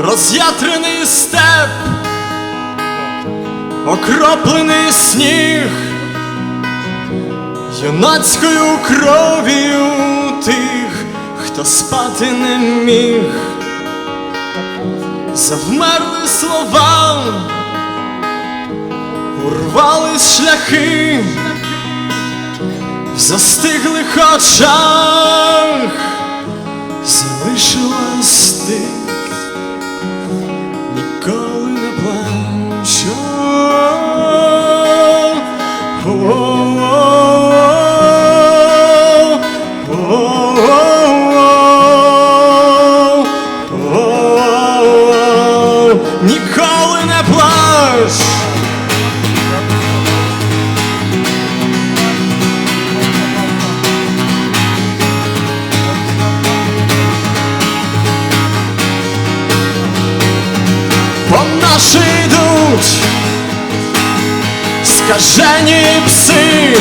роз'ятрений степ, окроплений сніг, юнацькою кров'ю тих, хто спати не міг, завмерли слова, урвались шляхи в застиглих очах наші йдуть скажені пси,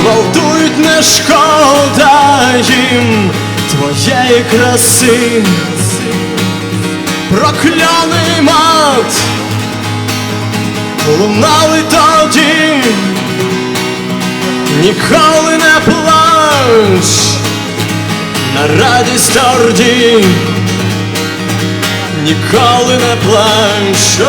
гвалтують не шкода їм твоєї краси, прокляний мат, лунали тоді, ніколи не плач, на радість орді ніколи не плач.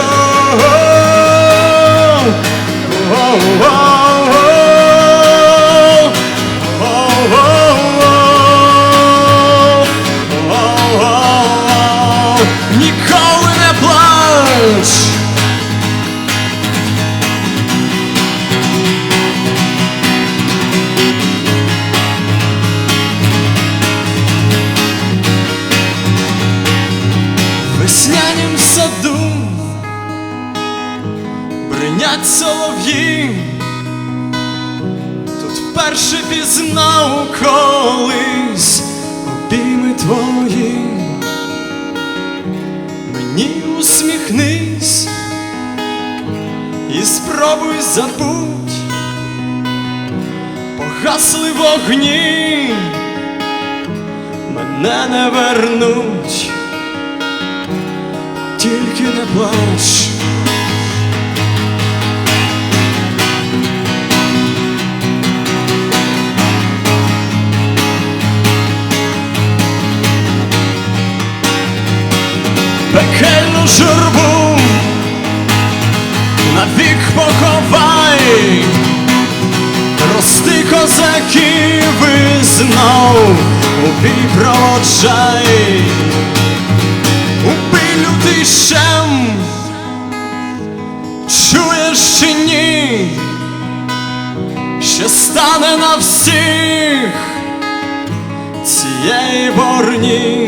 Бринять солов'ї, тут вперше пізнав колись обійми твої, мені усміхнись і спробуй забудь, погасли вогні, мене не вернуть тільки не плач. Журбу навік поховай, рости козаків і знов у проводжай убий лютий щем, чуєш чи ні, що стане на всіх цієї борні.